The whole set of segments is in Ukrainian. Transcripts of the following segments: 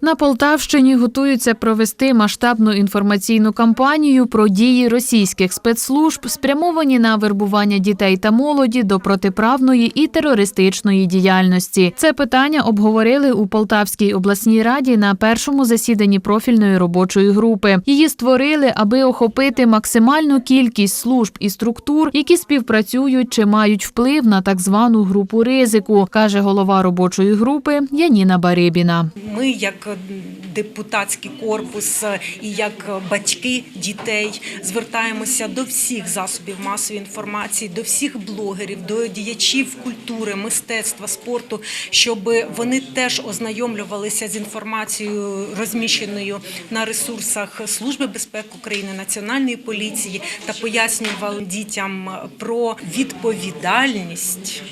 На Полтавщині готуються провести масштабну інформаційну кампанію про дії російських спецслужб, спрямовані на вербування дітей та молоді до протиправної і терористичної діяльності. Це питання обговорили у Полтавській обласній раді на першому засіданні профільної робочої групи. Її створили, аби охопити максимальну кількість служб і структур, які співпрацюють чи мають вплив на так звану групу ризику, каже голова робочої групи Яніна Барибіна. Ми, як депутатський корпус і як батьки дітей, звертаємося до всіх засобів масової інформації, до всіх блогерів, до діячів культури, мистецтва, спорту, щоб вони теж ознайомлювалися з інформацією, розміщеною на ресурсах Служби безпеки України, Національної поліції, та пояснювали дітям про відповідальність.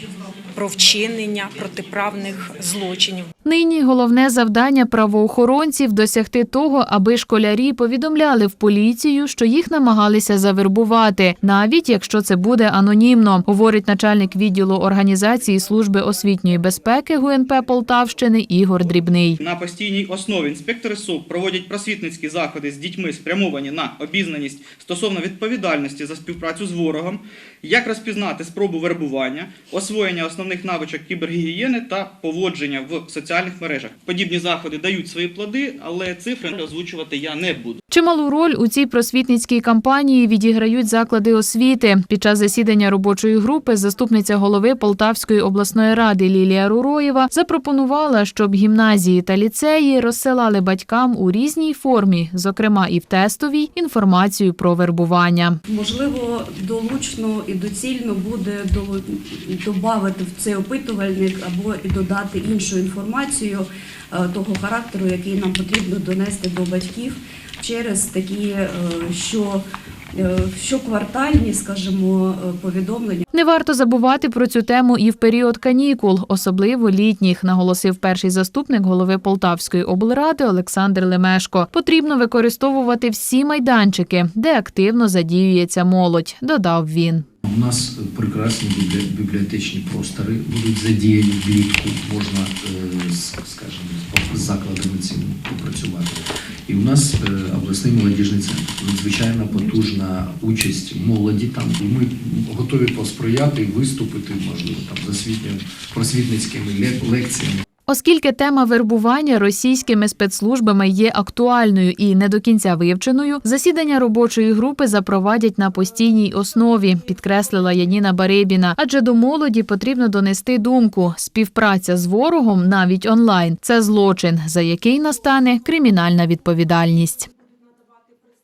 Про вчинення протиправних злочинів Нині головне завдання правоохоронців досягти того, аби школярі повідомляли в поліцію, що їх намагалися завербувати, навіть якщо це буде анонімно, говорить начальник відділу організації служби освітньої безпеки ГУНП Полтавщини Ігор Дрібний. На постійній основі інспектори СУП проводять просвітницькі заходи з дітьми, спрямовані на обізнаність стосовно відповідальності за співпрацю з ворогом, як розпізнати спробу вербування, освоєння основних навичок кібергігієни та поводження в соціальних мережах. Подібні заходи дають свої плоди, але цифри озвучувати я не буду. Чималу роль у цій просвітницькій кампанії відіграють заклади освіти. Під час засідання робочої групи заступниця голови Полтавської обласної ради Лілія Руроєва запропонувала, щоб гімназії та ліцеї розсилали батькам у різній формі, зокрема і в тестовій, інформацію про вербування. Можливо, долучно і доцільно буде додати в цей опитувальник або додати іншу інформацію е, того характеру, який нам потрібно донести до батьків через такі е, що, е, щоквартальні, скажімо, е, повідомлення. Не варто забувати про цю тему і в період канікул, особливо літніх, наголосив перший заступник голови Полтавської облради Олександр Лемешко. Потрібно використовувати всі майданчики, де активно задіюється молодь, додав він. У нас прекрасні бібліотечні простори будуть задіяні влітку, можна, скажімо, з закладами цим попрацювати. І у нас е, обласний молодіжний центр. Надзвичайно потужна участь молоді там. Ми готові посприяти виступити, можливо, там засвітньо просвітницькими лекціями. Оскільки тема вербування російськими спецслужбами є актуальною і не до кінця вивченою, засідання робочої групи запровадять на постійній основі, підкреслила Яніна Барибіна. Адже до молоді потрібно донести думку: співпраця з ворогом навіть онлайн це злочин, за який настане кримінальна відповідальність.